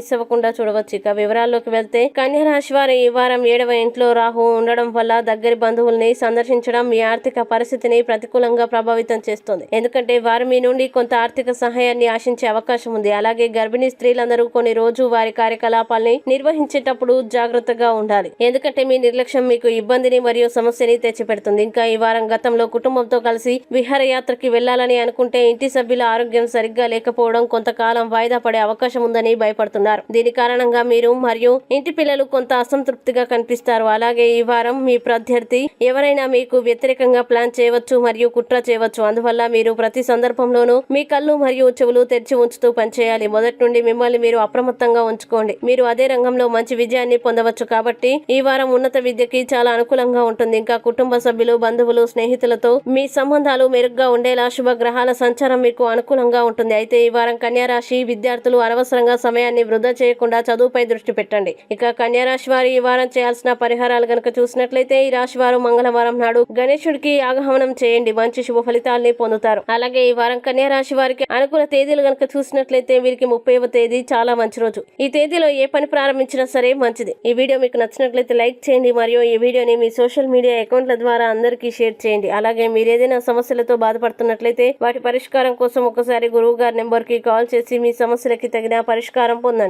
Miss అవ్వకుండా చూడవచ్చు. ఇక వివరాల్లోకి వెళ్తే కన్యా రాశి వారు ఈ వారం ఏడవ ఇంట్లో రాహు ఉండడం వల్ల దగ్గరి బంధువుల్ని సందర్శించడం మీ ఆర్థిక పరిస్థితిని ప్రతికూలంగా ప్రభావితం చేస్తుంది. ఎందుకంటే వారు మీ నుండి కొంత ఆర్థిక సహాయాన్ని ఆశించే అవకాశం ఉంది. అలాగే గర్భిణీ స్త్రీలందరూ కొన్ని రోజు వారి కార్యకలాపాల్ని నిర్వహించేటప్పుడు జాగ్రత్తగా ఉండాలి. ఎందుకంటే మీ నిర్లక్ష్యం మీకు ఇబ్బందిని మరియు సమస్యని తెచ్చిపెడుతుంది. ఇంకా ఈ వారం గతంలో కుటుంబంతో కలిసి విహారయాత్రకి వెళ్ళాలని అనుకుంటే ఇంటి సభ్యుల ఆరోగ్యం సరిగ్గా లేకపోవడం కొంతకాలం వాయిదా పడే అవకాశం ఉందని భయపడుతున్నారు. దీని కారణంగా మీరు మరియు ఇంటి పిల్లలు కొంత అసంతృప్తిగా కనిపిస్తారు. అలాగే ఈ వారం మీ ప్రత్యర్థి ఎవరైనా మీకు వ్యతిరేకంగా ప్లాన్ చేయవచ్చు మరియు కుట్ర చేయవచ్చు. అందువల్ల మీరు ప్రతి సందర్భంలోనూ మీ కళ్ళు మరియు చెవులు తెరిచి ఉంచుతూ పనిచేయాలి. మొదటి నుండి మిమ్మల్ని మీరు అప్రమత్తంగా ఉంచుకోండి. మీరు అదే రంగంలో మంచి విజయాన్ని పొందవచ్చు కాబట్టి ఈ వారం ఉన్నత విద్యకి చాలా అనుకూలంగా ఉంటుంది. ఇంకా కుటుంబ సభ్యులు బంధువులు స్నేహితులతో మీ సంబంధాలు మెరుగ్గా ఉండేలా శుభ గ్రహాల సంచారం మీకు అనుకూలంగా ఉంటుంది. అయితే ఈ వారం కన్యారాశి విద్యార్థులు అనవసరంగా సమయాన్ని వృధా చేయకుండా చదువుపై దృష్టి పెట్టండి. ఇక కన్యా రాశి వారు ఈ వారం చేయాల్సిన పరిహారాలు గనక చూసినట్లయితే ఈ రాశి వారు మంగళవారం నాడు గణేశుడికి ఆగమనం చేయండి. మంచి శుభ ఫలితాలని పొందుతారు. అలాగే ఈ వారం కన్యా రాశి వారికి అనుకూల తేదీలు గనక చూసినట్లయితే వీరికి ముప్పైవ తేదీ చాలా మంచి రోజు. ఈ తేదీలో ఏ పని ప్రారంభించినా సరే మంచిది. ఈ వీడియో మీకు నచ్చినట్లయితే లైక్ చేయండి. మరియు ఈ వీడియోని మీ సోషల్ మీడియా అకౌంట్ల ద్వారా అందరికీ షేర్ చేయండి. అలాగే మీరు ఏదైనా సమస్యలతో బాధపడుతున్నట్లయితే వాటి పరిష్కారం కోసం ఒకసారి గురువు గారి నెంబర్కి కాల్ చేసి మీ సమస్యలకి తగిన పరిష్కారం పొందండి.